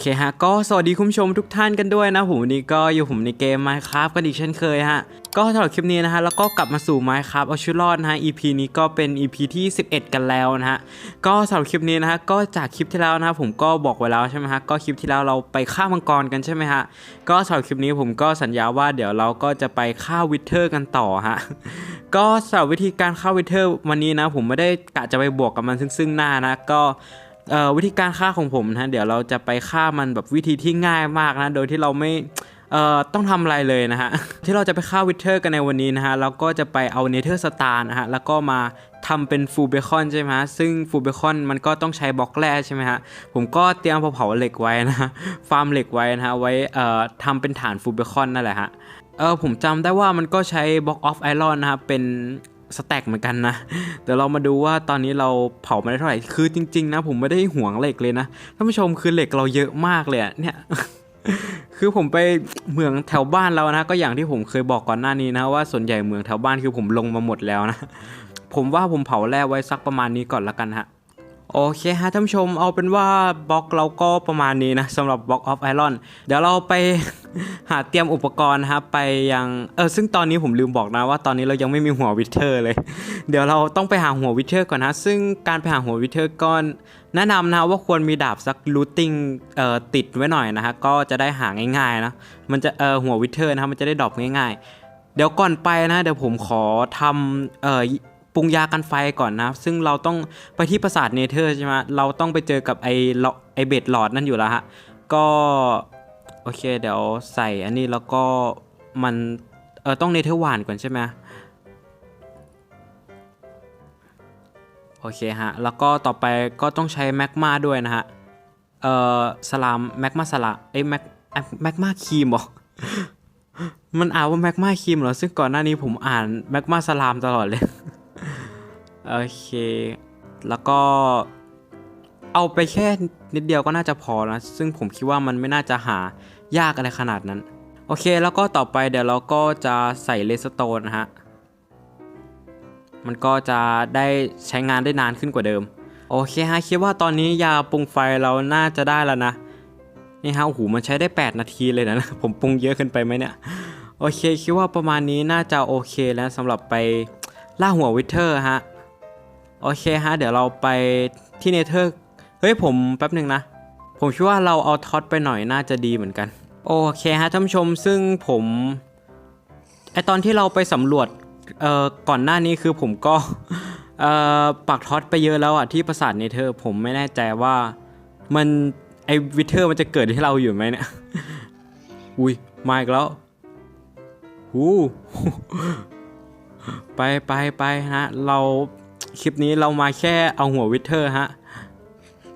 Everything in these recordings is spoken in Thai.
เคฮะ ก็สวัสดีคุณผู้ชมทุกท่านกันด้วยนะผมวันนี้ก็อยู่ผมในเกม Minecraft กันอีกเช่นเคยฮะ ก็สำหรับคลิปนี้นะฮะ แล้วก็กลับมาสู่ Minecraft เอาชีวิตรอดนะฮะ EP นี้ก็เป็น EP ที่ 11 กันแล้วนะฮะ ก็สำหรับคลิปนี้นะฮะ ก็จากคลิปที่แล้วนะผมก็บอกไว้แล้วใช่ไหมฮะ ก็คลิปที่แล้วเราไปฆ่ามังกรกันใช่ไหมฮะ ก็สำหรับคลิปนี้ผมก็สัญญาว่าเดี๋ยวเราก็จะไปฆ่าวิเทอร์กันต่อฮะก็สำหรับวิธีการฆ่าวิเทอร์วันนี้นะผมไม่ได้กะจะไปบวกกับมันซึ่งหน้านะก็ วิธีการฆ่าของผมนะเดี๋ยวเราจะไปฆ่ามันแบบวิธีที่ง่ายมากนะ โดยที่เราไม่ต้องทำอะไรเลยนะฮะ ที่เราจะไปฆ่าวิเทอร์กันในวันนี้นะฮะเราก็จะไปเอาเนเธอร์สตาร์นะฮะ แล้วก็มาทำเป็นฟูเบคอนใช่ไหมฮะ ซึ่งฟูเบคอนมันก็ต้องใช้บล็อกแร่ใช่ไหมฮะ ผมก็เตรียมเผาเหล็กไว้นะฟาร์มเหล็กไว้นะฮะ ไว้ทำเป็นฐานฟูเบคอนนั่นแหละฮะเออผมจำได้ว่ามันก็ใช้บล็อกออฟไอรอนนะครับเป็น สแต็กเหมือนกันนะ เดี๋ยวเรามาดูว่าตอนนี้เราเผามาได้เท่าไหร่ คือจริง ๆ นะ ผมไม่ได้ห่วงเหล็กเลยนะ ท่านผู้ชมคือเหล็กเราเยอะมากเลยอะเนี่ย คือผมไปเหมืองแถวบ้านเรานะ ก็อย่างที่ผมเคยบอกก่อนหน้านี้นะว่าส่วนใหญ่เหมืองแถวบ้านคือผมลงมาหมดแล้วนะ ผมว่าผมเผาแร่ไว้สักประมาณนี้ก่อนละกันฮะ โอเคฮะท่านผู้ชมเอาเป็นว่าบล็อกเราก็ประมาณนี้นะสำหรับบล็อกออฟไอรอนเดี๋ยวเราไป หาเตรียมอุปกรณ์นะครับไปยังเออซึ่งตอนนี้ผมลืมบอกนะว่าตอนนี้เรายังไม่มีหัววิเทอร์เลย เดี๋ยวเราต้องไปหาหัววิเทอร์ก่อนนะซึ่งการไปหาหัววิเทอร์ก็แนะนำนะว่าควรมีดาบสักลูตติ้งเอ่อติดไว้หน่อยนะฮะก็จะได้หาง่ายๆนะมันจะเออหัววิเทอร์นะครับมันจะได้ดรอปง่าย ๆ เดี๋ยวก่อนไปนะเดี๋ยวผมขอทำเอ่อ ปรุงยากันไฟก่อนนะซึ่งเราต้องไปที่ปราสาทเนเธอร์ใช่ไหมเราต้องไปเจอกับไอหลไอเบดหลอดนั่นอยู่แล้วฮะก็โอเคเดี๋ยวใส่อันนี้แล้วก็มันเออต้องเนเธอร์หวานก่อนใช่ไหมโอเคฮะ แล้วก็ต่อไปก็ต้องใช้แมกมาด้วยนะฮะ เอ่อสลามแมกมาสลาเอ้ยแมกแมกมาครีมหรอ มันอ่านว่าแมกมาครีมเหรอ ซึ่งก่อนหน้านี้ผมอ่านแมกมาสลามตลอดเลย โอเค แล้วก็เอาไปแค่นิดเดียวก็น่าจะพอนะ ซึ่งผมคิดว่ามันไม่น่าจะหายากอะไรขนาดนั้น โอเค แล้วก็ต่อไปเดี๋ยวเราก็จะใส่เลสโตนนะฮะ มันก็จะได้ใช้งานได้นานขึ้นกว่าเดิม โอเคฮะคิดว่าตอนนี้ยาปรุงไฟเราน่าจะได้แล้วนะ นี่ฮะโอ้โหมันใช้ได้ 8 นาทีเลยนะ ผมปรุงเยอะเกินไปไหมเนี่ย โอเคคิดว่าประมาณนี้น่าจะโอเคแล้วสำหรับไปล่าหัววิเทอร์ฮะ โอเคฮะ เดี๋ยวเราไปที่เนเธอร์ เฮ้ย ผมแป๊บหนึ่งนะ ผมคิดว่าเราเอาท็อตไปหน่อยน่าจะดีเหมือนกัน โอเคฮะท่านผู้ชมซึ่งผมไอตอนที่เราไปสำรวจเอ่อก่อนหน้านี้คือผมก็เอ่อปักท็อตไปเยอะแล้วอะที่ปราสาทเนเธอร์ ผมไม่แน่ใจว่ามันไอวิเทอร์มันจะเกิดที่เราอยู่ไหมเนี่ย อุ้ยมาอีกแล้วหูไปไปไปฮะ เรา คลิปนี้เรามาแค่เอาหัววิเทอร์ฮะ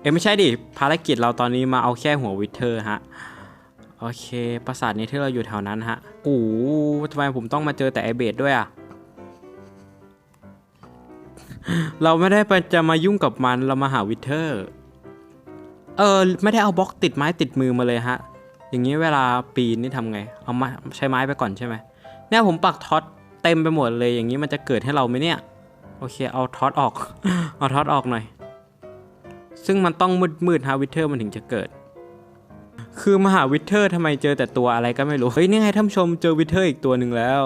เอ้ไม่ใช่ดิ ภารกิจเราตอนนี้มาเอาแค่หัววิเทอร์ฮะ โอเค ปราสาทนี้ที่เราอยู่แถวนั้นฮะโอ้ทำไมผมต้องมาเจอแต่ไอเบดด้วยอะเราไม่ได้ไปจะมายุ่งกับมัน เรามาหาวิเทอร์ เออ ไม่ได้เอาบล็อกติดไม้ติดมือมาเลยฮะ อย่างนี้เวลาปีนนี่ทำไง เอามาใช้ไม้ไปก่อนใช่ไหมเนี่ยผมปักท็อตเต็มไปหมดเลย อย่างนี้มันจะเกิดให้เราไหมเนี่ย โอเค เอาท็อตออก เอาท็อตออกหน่อย ซึ่งมันต้องมืดมืดๆฮะวิเทอร์มันถึงจะเกิด คือมหาวิเทอร์ทำไมเจอแต่ตัวอะไรก็ไม่รู้ เฮ้ย นี่ไงท่านชมเจอวิเทอร์อีกตัวหนึ่งแล้ว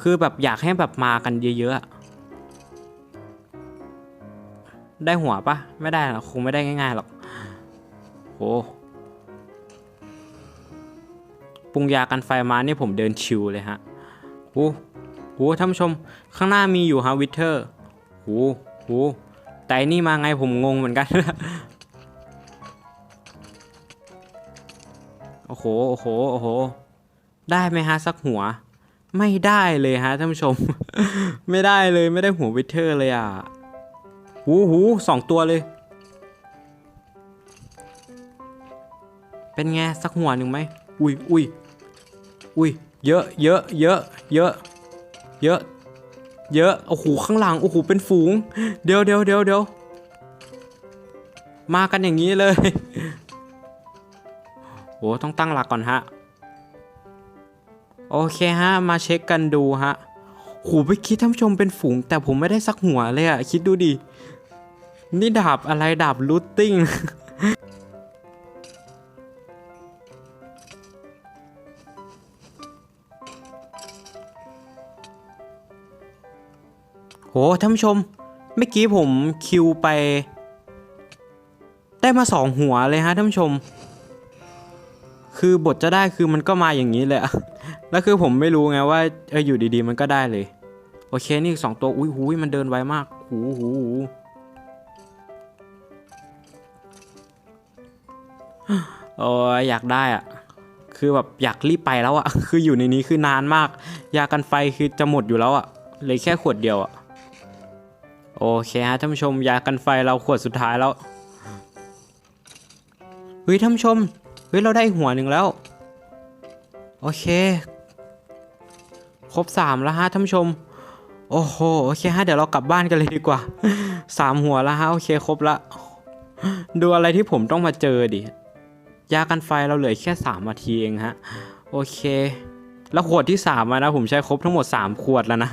คือแบบอยากให้แบบมากันเยอะๆ ได้หัวปะไม่ได้หรอกคงไม่ได้ง่ายๆหรอกโอ้ปรุงยากันไฟมานี่ผมเดินชิวเลยฮะโอ้ หท่านผู้ชม ข้างหน้ามีอยู่ฮะวิเทอร์โอ้โหแต่นนี่มาไงผมงงเหมือนกัน โอ้โห โอ้โห โอ้โห ได้ไหมฮะสักหัว ไม่ได้เลยฮะท่านผู้ชม ไม่ได้เลยไม่ได้หัววิเทอร์เลยอะ หูหูสองตัวเลย เป็นไงสักหัวหนึ่งไหม อุ้ยอุ้ยอุ้ยเยอะเยอะเยอะเยอะ เยอะ เยอะโอ้โหข้างหลังโอ้โหเป็นฝูง เดี๋ยวเดี๋ยวเดี๋ยวเดี๋ยวมากันอย่างนี้เลยโอ้ต้องตั้งหลักก่อนฮะ โอเคฮะ มาเช็คกันดูฮะโหไปคิดท่านผู้ชมเป็นฝูง แต่ผมไม่ได้สักหัวเลยอะคิดดูดิ นี่ดาบอะไรดาบลูตติ้ง ท่านผู้ชม เมื่อกี้ผมคิวไป ได้มาสองหัวเลยฮะท่านผู้ชม คือบทจะได้คือมันก็มาอย่างนี้เลยอะแล้วคือผมไม่รู้ไงว่าเอออยู่ดีๆ มันก็ได้เลย โอเคนี่สองตัวอุ้ยหูยมันเดินไวมาก หูหูหูโอ้ยอยากได้อะคือแบบอยากรีบไปแล้วอะคืออยู่ในนี้คือนานมาก ยากันไฟคือจะหมดอยู่แล้วอะเลยแค่ขวดเดียวอะ โอเคฮะท่านผู้ชมยากันไฟเราขวดสุดท้ายแล้วเฮ้ยท่านผู้ชมเฮ้ยเราได้หัวหนึ่งแล้ว โอเค ครบสามแล้วฮะท่านผู้ชม โอ้โหโอเคฮะเดี๋ยวเรากลับบ้านกันเลยดีกว่าสามหัวแล้วฮะโอเคครบละดูอะไรที่ผมต้องมาเจอดิยากันไฟเราเหลือแค่สามนาทีเองฮะ โอเค แล้วขวดที่สามอะนะผมใช้ครบทั้งหมด 3 ขวดแล้วนะ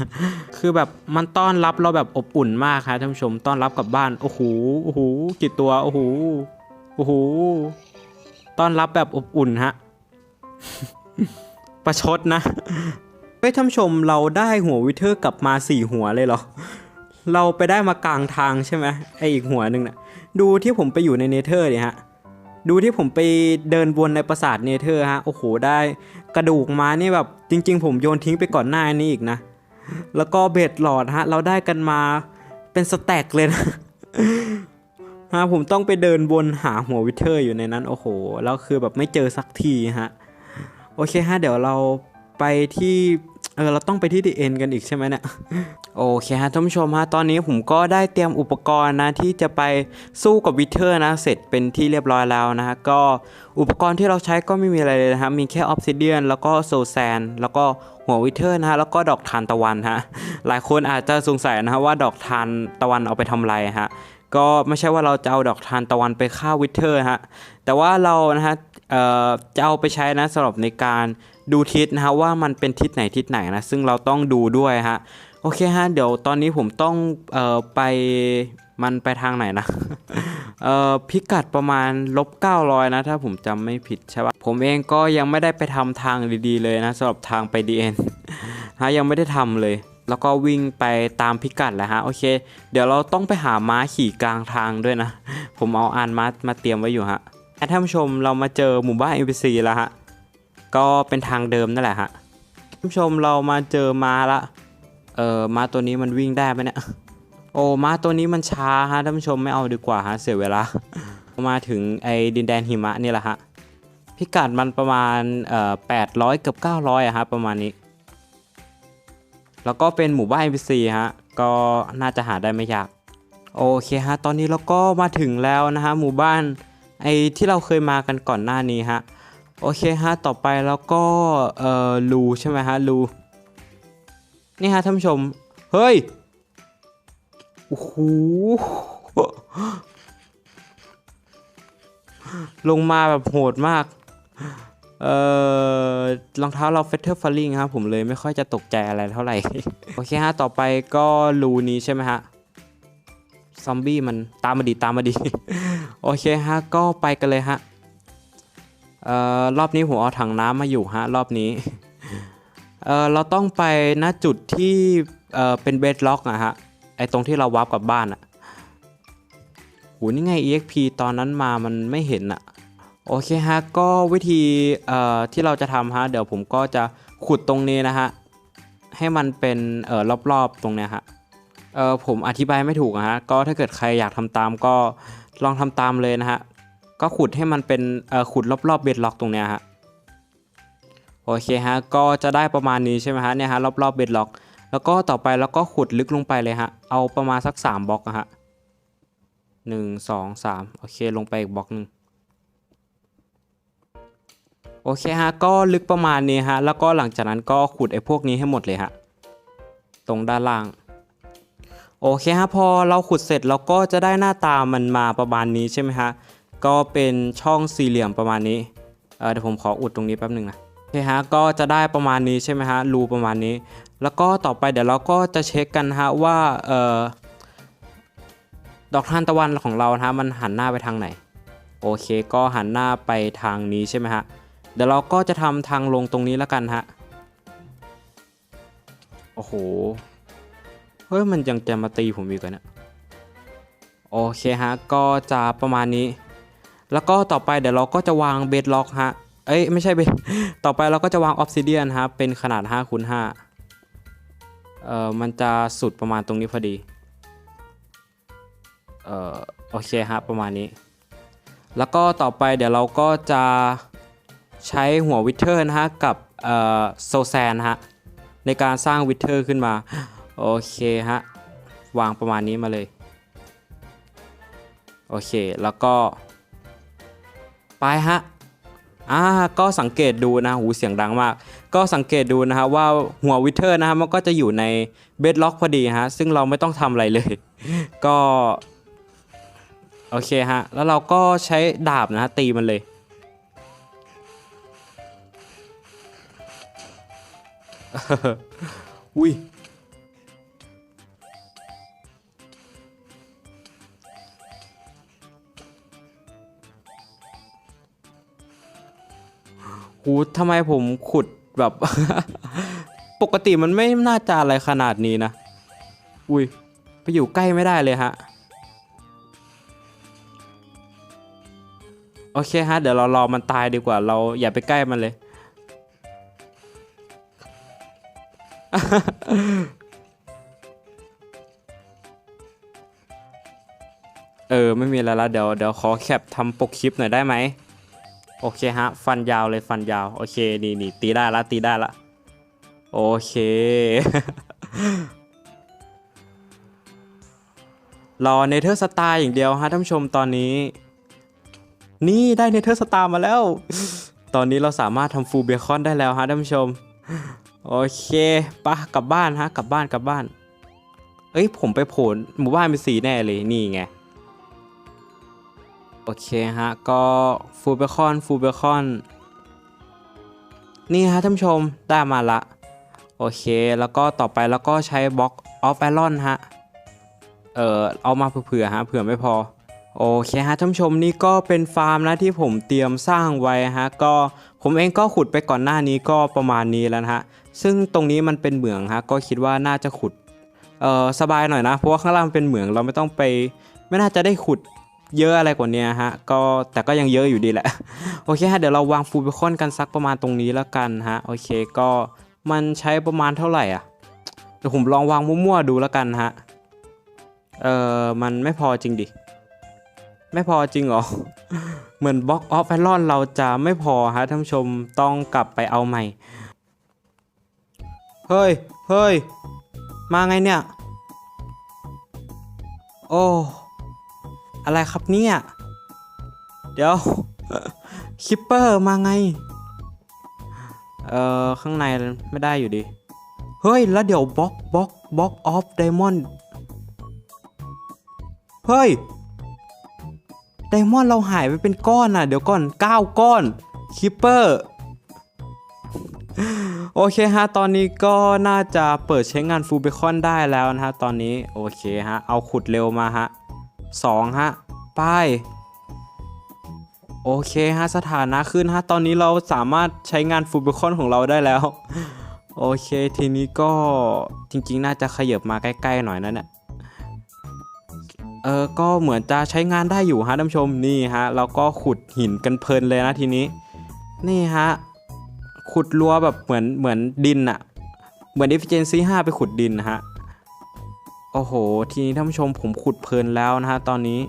คือแบบมันต้อนรับเราแบบอบอุ่นมากครับท่านผู้ชมต้อนรับกลับบ้านโอ้โหโอ้โหกี่ตัวโอ้โหโอ้โหต้อนรับแบบอบอุ่นฮะประชดนะเฮ้ยท่านผู้ชมเราได้หัววิเทอร์กลับมาสี่หัวเลยเหรอ เราไปได้มากลางทางใช่ไหมไออีกหัวหนึ่งน่ะดูที่ผมไปอยู่ในเนเธอร์เนี่ยฮะ ดูที่ผมไปเดินวนในปราสาทเนเธอร์ฮะ โอ้โหได้ กระดูกมานี่แบบจริง ๆ ผมโยนทิ้งไปก่อนหน้านี้อีกนะ แล้วก็เบ็ดหลอดฮะ เราได้กันมาเป็นสแต็กเลยนะฮะผมต้องไปเดินวนหาหัววิเทอร์อยู่ในนั้น โอ้โห แล้วคือแบบไม่เจอสักทีฮะ โอเคฮะ เดี๋ยวเราไปที่ เออเราต้องไปที่ดีเอ็นกันอีกใช่ไหมเนี่ยโอเคฮะท่านผู้ชมฮะตอนนี้ผมก็ได้เตรียมอุปกรณ์นะที่จะไปสู้กับวิเทอร์นะเสร็จเป็นที่เรียบร้อยแล้วนะฮะก็อุปกรณ์ที่เราใช้ก็ไม่มีอะไรเลยนะครับมีแค่ออฟซิเดียนแล้วก็โซแซนแล้วก็หัววิเทอร์นะฮะแล้วก็ดอกทานตะวันฮะหลายคนอาจจะสงสัยนะฮะว่าดอกทานตะวันเอาไปทำอะไรฮะ ก็ไม่ใช่ว่าเราจะเอาดอกทานตะวันไปฆ่าวิเทอร์ฮะแต่ว่าเรานะฮะเจะเอาไปใช้นะสำหรับในการดูทิศนะฮะว่ามันเป็นทิศไหนทิศไหนนะซึ่งเราต้องดูด้วยฮะโอเคฮะเดี๋ยวตอนนี้ผมต้องออไปมันไปทางไหนนะพิกัดประมาณลบ900 นะ ถ้าผมจำไม่ผิดใช่ปะผมเองก็ยังไม่ได้ไปทำทางดีๆเลยนะสำหรับทางไปดีเอ็นฮะยังไม่ได้ทำเลย แล้วก็วิ่งไปตามพิกัดแหละฮะโอเค เดี๋ยวเราต้องไปหาม้าขี่กลางทางด้วยนะ ผมเอาอานม้ามาเตรียมไว้อยู่ฮะท่านผู้ชมเรามาเจอหมู่บ้าน NPC แล้วฮะก็เป็นทางเดิมนั่นแหละฮะท่านผู้ชมเรามาเจอม้าละเออม้าตัวนี้มันวิ่งได้ไหมเนี่ยโอ้ม้าตัวนี้มันช้าฮะท่านผู้ชมไม่เอาดีกว่าฮะเสียเวลามาถึงไอ้ดินแดนหิมะนี่แหละฮะพิกัดมันประมาณเอ่อ800เกือบ900อะฮะประมาณนี้ แล้วก็เป็นหมู่บ้าน NPC ฮะ ก็น่าจะหาได้ไม่ยาก โอเคฮะ ตอนนี้เราก็มาถึงแล้วนะฮะ หมู่บ้านไอที่เราเคยมากันก่อนหน้านี้ฮะ โอเคฮะ ต่อไปแล้วก็เอ่อรูใช่ไหมฮะรูนี่ฮะท่านผู้ชม เฮ้ย โอ้โห ลงมาแบบโหดมาก เอ่อรองเท้าเราเฟเทอร์ฟอลลิงครับผมเลยไม่ค่อยจะตกใจอะไรเท่าไหร่ โอเคฮะ ต่อไปก็รูนี้ใช่ไหมฮะ ซอมบี้มันตามมาดีตามมาดี โอเคฮะ ก็ไปกันเลยฮะ เอ่อ รอบนี้ผมเอาถังน้ำมาอยู่ฮะ รอบนี้ เอ่อ เราต้องไปณจุดที่ เอ่อ เป็นเบดล็อกอะฮะ ไอตรงที่เราวาร์ปกลับบ้านอะโหนี่ไง EXP ตอนนั้นมามันไม่เห็นอะ โอเคฮะก็วิธีที่เราจะทำฮะเดี๋ยวผมก็จะขุดตรงนี้นะฮะให้มันเป็นเอ่อรอบๆตรงเนี้ยฮะเออผมอธิบายไม่ถูกอะฮะก็ถ้าเกิดใครอยากทำตามก็ลองทำตามเลยนะฮะก็ขุดให้มันเป็นเอ่อขุดรอบๆเบ็ดล็อกตรงเนี้ยฮะโอเคฮะก็จะได้ประมาณนี้ใช่ไหมฮะเนี่ยฮะรอบๆเบ็ดล็อก แล้วก็ต่อไปแล้วก็ขุดลึกลงไปเลยฮะเอาประมาณสัก 3บล็อกอะฮะหนึ่งสองสามโอเคลงไปอีกบล็อกหนึ่ง โอเคฮะก็ลึกประมาณนี้ฮะแล้วก็หลังจากนั้นก็ขุดไอ้พวกนี้ให้หมดเลยฮะตรงด้านล่างโอเคฮะพอเราขุดเสร็จเราก็จะได้หน้าตามันมาประมาณนี้ใช่ไหมฮะก็เป็นช่องสี่เหลี่ยมประมาณนี้เเดี๋ยวผมขออุดตรงนี้แป๊บหนึ่งนะโอเคฮะก็จะได้ประมาณนี้ใช่ไหมฮะรูประมาณนี้ แล้วก็ต่อไปเดี๋ยวเราก็จะเช็คกันฮะว่าเออดอกทานตะวันของเราฮะมันหันหน้าไปทางไหน โอเคก็หันหน้าไปทางนี้ใช่ไหมฮะ เดี๋ยวเราก็จะทำทางลงตรงนี้แล้วกันฮะ โอ้โห เฮ้ย มันยังจะมาตีผมอีกเหรอเนี่ยโอเคฮะ ก็จะประมาณนี้ แล้วก็ต่อไปเดี๋ยวเราก็จะวางเบดล็อกฮะ เอ้ย ไม่ใช่เบดต่อไปเราก็จะวางออฟซิเดียนฮะ เป็นขนาด5คูณ5เอ่อ มันจะสุดประมาณตรงนี้พอดี เอ่อ โอเคฮะ ประมาณนี้ แล้วก็ต่อไปเดี๋ยวเราก็จะ ใช้หัววิเทอร์นะฮะกับโซแซนฮะในการสร้างวิเทอร์ขึ้นมา โอเคฮะ วางประมาณนี้มาเลย โอเค แล้วก็ ไปฮะอ่าก็สังเกตดูนะหูเสียงดังมาก ก็สังเกตดูนะฮะว่าหัววิเทอร์นะฮะมันก็จะอยู่ในเบดล็อกพอดีฮะซึ่งเราไม่ต้องทำอะไรเลย ก็ โอเคฮะ แล้วเราก็ใช้ดาบนะฮะตีมันเลย อุ้ยหูทำไมผมขุดแบบ ปกติมันไม่น่าจะอะไรขนาดนี้นะ อุ้ย ไปอยู่ใกล้ไม่ได้เลยฮะ โอเคฮะ เดี๋ยวเรารอมันตายดีกว่า เราอย่าไปใกล้มันเลย เออ ไม่มีอะไรละเดี๋ยวเดี๋ยวขอแคปทำปกคลิปหน่อยได้ไหม โอเคฮะ ฟันยาวเลยฟันยาว โอเค นี่นี่ตีได้ละตีได้ละ โอเค รอเนเธอร์สตาร์อย่างเดียวฮะท่านผู้ชมตอนนี้ นี่ได้เนเธอร์สตาร์มาแล้ว ตอนนี้เราสามารถทำฟูเบคอนได้แล้วฮะท่านผู้ชม โอเคปะกลับบ้านฮะกลับบ้านกลับบ้าน เอ้ยผมไปโผล่หมู่บ้านเป็นสีแน่เลยนี่ไงโอเคฮะก็ฟูเบคอนฟูเบคอนนี่ฮะท่านผู้ชมได้มาละโอเคแล้วก็ต่อไปแล้วก็ใช้บล็อกออฟไอรอนฮะเอ่อเอามาเผื่อฮะเผื่อไม่พอโอเคฮะท่านผู้ชมนี่ก็เป็นฟาร์มนะที่ผมเตรียมสร้างไว้ฮะก็ผมเองก็ขุดไปก่อนหน้านี้ก็ประมาณนี้แล้วนะฮะ ซึ่งตรงนี้มันเป็นเหมืองฮะก็คิดว่าน่าจะขุดเอ่อสบายหน่อยนะ เพราะว่าข้างล่างเป็นเหมืองเราไม่ต้องไป ไม่น่าจะได้ขุดเยอะอะไรกว่านี้ฮะก็แต่ก็ยังเยอะอยู่ดีแหละ โอเคฮะเดี๋ยวเราวางฟูลเบคอนกันสักประมาณตรงนี้แล้วกันฮะโอเคก็มันใช้ประมาณเท่าไหร่อะเดี๋ยวผมลองวางมั่วๆดูแล้วกันฮะเอ่อมันไม่พอจริงดิไม่พอจริงหรอ เหมือนบล็อกออฟไอรอนเราจะไม่พอฮะท่านผู้ชมต้องกลับไปเอาใหม่ เฮ้ย เฮ้ย มาไงเนี่ย โอ้ อะไรครับเนี่ย เดี๋ยว คิปเปอร์มาไง เอ่อ ข้างในไม่ได้อยู่ดี เฮ้ย แล้วเดี๋ยวบล็อกบล็อกบล็อกออฟไดมอนด์ เฮ้ย ไดมอนด์เราหายไปเป็นก้อนอะ เดี๋ยวก่อน 9 ก้อน คิปเปอร์ โอเคฮะ ตอนนี้ก็น่าจะเปิดใช้งานฟูลเบคอนได้แล้วนะฮะ ตอนนี้โอเคฮะ เอาขุดเร็วมาฮะสองฮะไปโอเคฮะ สถานะขึ้นฮะ ตอนนี้เราสามารถใช้งานฟูลเบคอนของเราได้แล้ว โอเคทีนี้ก็จริงๆ น่าจะขยับมาใกล้ๆหน่อยนะเนี่ยเออก็เหมือนจะใช้งานได้อยู่ฮะท่านผู้ชมนี่ฮะ เราก็ขุดหินกันเพลินเลยนะทีนี้ นี่ฮะ ขุดรัวแบบเหมือนเหมือนดินอะเหมือน efficiency 5 ไปขุดดินนะฮะ โอ้โห ทีนี้ท่านผู้ชมผมขุดเพลินแล้วนะฮะตอนนี้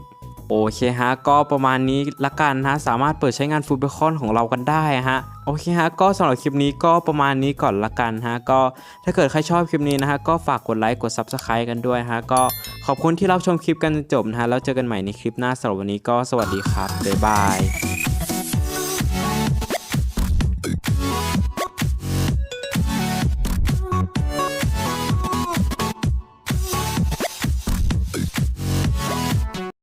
โอเคฮะ ก็ประมาณนี้ละกันนะสามารถเปิดใช้งานฟูลเบคอนของเรากันได้ฮะ โอเคฮะ ก็สำหรับคลิปนี้ก็ประมาณนี้ก่อนละกันฮะ ก็ถ้าเกิดใครชอบคลิปนี้นะฮะ ก็ฝากกดไลค์กด Subscribe กันด้วยฮะ ก็ขอบคุณที่รับชมคลิปกันจนจบนะฮะ แล้วเจอกันใหม่ในคลิปหน้าสำหรับวันนี้ก็สวัสดีครับบ๊ายบาย